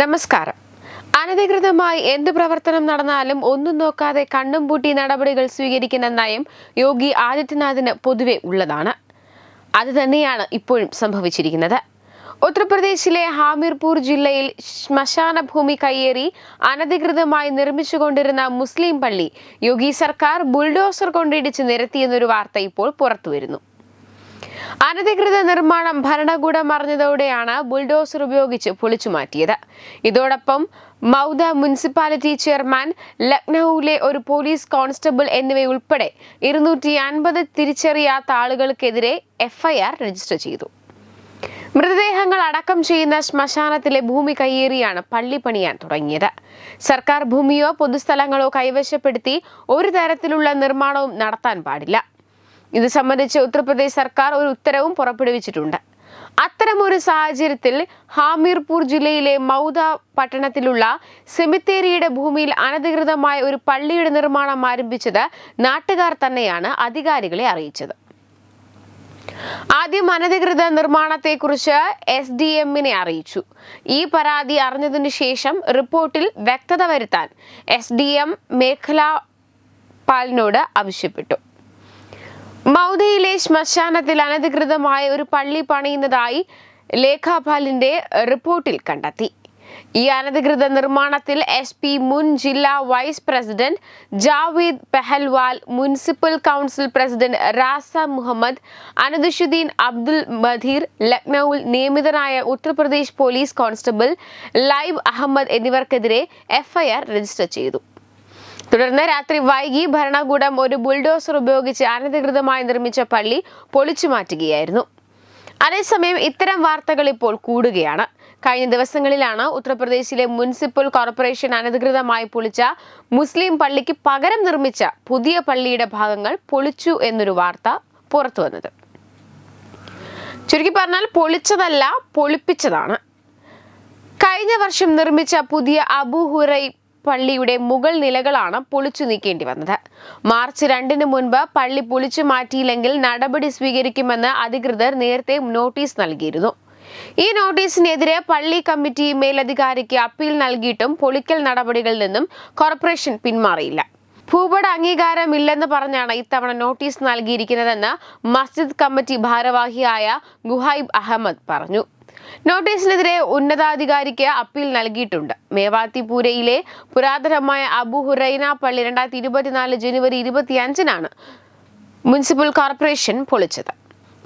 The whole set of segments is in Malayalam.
നമസ്കാരം. അനധികൃതമായി എന്ത് പ്രവർത്തനം നടന്നാലും ഒന്നും നോക്കാതെ കണ്ണും പൂട്ടി നടപടികൾ സ്വീകരിക്കുന്ന നയം യോഗി ആദിത്യനാഥിന് പൊതുവെ ഉള്ളതാണ്. അത് തന്നെയാണ് ഇപ്പോഴും സംഭവിച്ചിരിക്കുന്നത്. ഉത്തർപ്രദേശിലെ ഹാമിർപൂർ ജില്ലയിൽ ശ്മശാന ഭൂമി കയ്യേറി അനധികൃതമായി നിർമ്മിച്ചുകൊണ്ടിരുന്ന മുസ്ലിം പള്ളി യോഗി സർക്കാർ ബുൾഡോസർ കൊണ്ടിടിച്ച് നിരത്തിയെന്നൊരു വാർത്ത ഇപ്പോൾ പുറത്തുവരുന്നു. അനധികൃത നിർമ്മാണം ഭരണകൂടം അറിഞ്ഞതോടെയാണ് ബുൾഡോസർ ഉപയോഗിച്ച് പൊളിച്ചു മാറ്റിയത്. ഇതോടൊപ്പം മൗദ മുനിസിപ്പാലിറ്റി ചെയർമാൻ ലക്നൌവിലെ ഒരു പോലീസ് കോൺസ്റ്റബിൾ എന്നിവയുൾപ്പെടെ ഇരുന്നൂറ്റി അൻപത് തിരിച്ചറിയാത്ത ആളുകൾക്കെതിരെ എഫ്ഐആർ രജിസ്റ്റർ ചെയ്തു. മൃതദേഹങ്ങൾ അടക്കം ചെയ്യുന്ന ശ്മശാനത്തിലെ ഭൂമി കയ്യേറിയാണ് പള്ളി പണിയാൻ തുടങ്ങിയത്. സർക്കാർ ഭൂമിയോ പൊതുസ്ഥലങ്ങളോ കൈവശപ്പെടുത്തി ഒരു തരത്തിലുള്ള നിർമ്മാണവും നടത്താൻ പാടില്ല. ഇത് സംബന്ധിച്ച് ഉത്തർപ്രദേശ് സർക്കാർ ഒരു ഉത്തരവും പുറപ്പെടുവിച്ചിട്ടുണ്ട്. അത്തരമൊരു സാഹചര്യത്തിൽ ഹാമീർപൂർ ജില്ലയിലെ മൗദ പട്ടണത്തിലുള്ള സെമിത്തേരിയുടെ ഭൂമിയിൽ അനധികൃതമായ ഒരു പള്ളിയുടെ നിർമ്മാണം ആരംഭിച്ചത് നാട്ടുകാർ തന്നെയാണ് അധികാരികളെ അറിയിച്ചത്. ആദ്യം അനധികൃത നിർമ്മാണത്തെക്കുറിച്ച് എസ് ഡി എമ്മിനെ അറിയിച്ചു. ഈ പരാതി അറിഞ്ഞതിനു ശേഷം റിപ്പോർട്ടിൽ വ്യക്തത വരുത്താൻ എസ് ഡി എം മേഖലാ പാലിനോട് ആവശ്യപ്പെട്ടു. മൗദയിലെ ശ്മശാനത്തിൽ അനധികൃതമായ ഒരു പള്ളി പണിയുന്നതായി ലേഖാപാലിന്റെ റിപ്പോർട്ടിൽ കണ്ടെത്തി. ഈ അനധികൃത നിർമ്മാണത്തിൽ എസ് പി മുൻ ജില്ലാ vice president Javed Pehalwal municipal council president Raza Muhammad Anadushuddin Abdul Badhir ലക്നൌവിൽ നിയമിതനായ ഉത്തർപ്രദേശ് പോലീസ് കോൺസ്റ്റബിൾ ലൈബ് അഹമ്മദ് എന്നിവർക്കെതിരെ എഫ്ഐആർ രജിസ്റ്റർ ചെയ്തു. തുടർന്ന് രാത്രി വൈകി ഭരണകൂടം ഒരു ബുൾഡോസർ ഉപയോഗിച്ച് അനധികൃതമായി നിർമ്മിച്ച പള്ളി പൊളിച്ചു മാറ്റുകയായിരുന്നു. അതേസമയം ഇത്തരം വാർത്തകൾ ഇപ്പോൾ കൂടുകയാണ്. കഴിഞ്ഞ ദിവസങ്ങളിലാണ് ഉത്തർപ്രദേശിലെ മുനിസിപ്പൽ കോർപ്പറേഷൻ അനധികൃതമായി പൊളിച്ച മുസ്ലിം പള്ളിക്ക് പകരം നിർമ്മിച്ച പുതിയ പള്ളിയുടെ ഭാഗങ്ങൾ പൊളിച്ചു എന്നൊരു വാർത്ത പുറത്തു വന്നത്. ചുരുക്കി പറഞ്ഞാൽ പൊളിച്ചതല്ല പൊളിപ്പിച്ചതാണ്. കഴിഞ്ഞ വർഷം നിർമ്മിച്ച പുതിയ അബു ഹുറൈ പള്ളിയുടെ മുകൾ നിലകളാണ് പൊളിച്ചു നീക്കേണ്ടി വന്നത്. മാർച്ച് രണ്ടിന് മുൻപ് പള്ളി പൊളിച്ചു മാറ്റിയില്ലെങ്കിൽ നടപടി സ്വീകരിക്കുമെന്ന് അധികൃതർ നേരത്തെ നോട്ടീസ് നൽകിയിരുന്നു. ഈ നോട്ടീസിനെതിരെ പള്ളി കമ്മിറ്റി മേലധികാരിക്ക് അപ്പീൽ നൽകിയിട്ടും പൊളിക്കൽ നടപടികളിൽ നിന്നും കോർപ്പറേഷൻ പിന്മാറിയില്ല. ഭൂപട അംഗീകാരമില്ലെന്ന് പറഞ്ഞാണ് ഇത്തവണ നോട്ടീസ് നൽകിയിരിക്കുന്നതെന്ന് മസ്ജിദ് കമ്മിറ്റി ഭാരവാഹിയായ ഗുഹൈബ് അഹമ്മദ് പറഞ്ഞു. നോട്ടീസിനെതിരെ ഉന്നതാധികാരിക്ക് അപ്പീൽ നൽകിയിട്ടുണ്ട്. മേവാത്തിപൂരയിലെ പുരാതനമായ അബു ഹുറൈന പള്ളി രണ്ടായിരത്തി ഇരുപത്തിനാല് ജനുവരി ഇരുപത്തിയഞ്ചിനാണ് മുനിസിപ്പൽ കോർപ്പറേഷൻ പൊളിച്ചത്.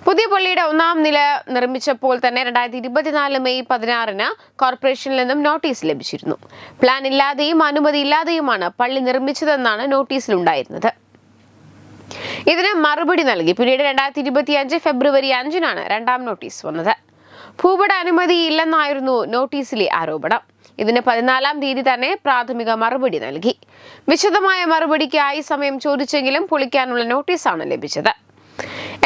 പുതിയ പള്ളിയുടെ ഒന്നാം നില നിർമ്മിച്ചപ്പോൾ തന്നെ രണ്ടായിരത്തി ഇരുപത്തിനാല് മെയ് പതിനാറിന് കോർപ്പറേഷനിൽ നിന്നും നോട്ടീസ് ലഭിച്ചിരുന്നു. പ്ലാൻ ഇല്ലാതെയും അനുമതി ഇല്ലാതെയുമാണ് പള്ളി നിർമ്മിച്ചതെന്നാണ് നോട്ടീസിലുണ്ടായിരുന്നത്. ഇതിന് മറുപടി നൽകി. പിന്നീട് രണ്ടായിരത്തി ഇരുപത്തി അഞ്ച് ഫെബ്രുവരി അഞ്ചിനാണ് രണ്ടാം നോട്ടീസ് വന്നത്. ഭൂപട അനുമതി ഇല്ലെന്നായിരുന്നു നോട്ടീസിലെ ആരോപണം. ഇതിന് പതിനാലാം തീയതി തന്നെ പ്രാഥമിക മറുപടി നൽകി. വിശദമായ മറുപടിക്കായി സമയം ചോദിച്ചെങ്കിലും പൊളിക്കാനുള്ള നോട്ടീസാണ് ലഭിച്ചത്.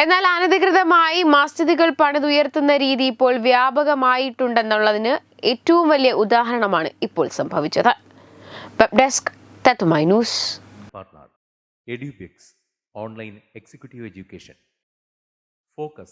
എന്നാൽ അനധികൃതമായി മസ്ജിദുകൾ പണിതുയർത്തുന്ന രീതി ഇപ്പോൾ വ്യാപകമായിട്ടുണ്ടെന്നുള്ളതിന് ഏറ്റവും വലിയ ഉദാഹരണമാണ് ഇപ്പോൾ സംഭവിച്ചത്. online executive education focus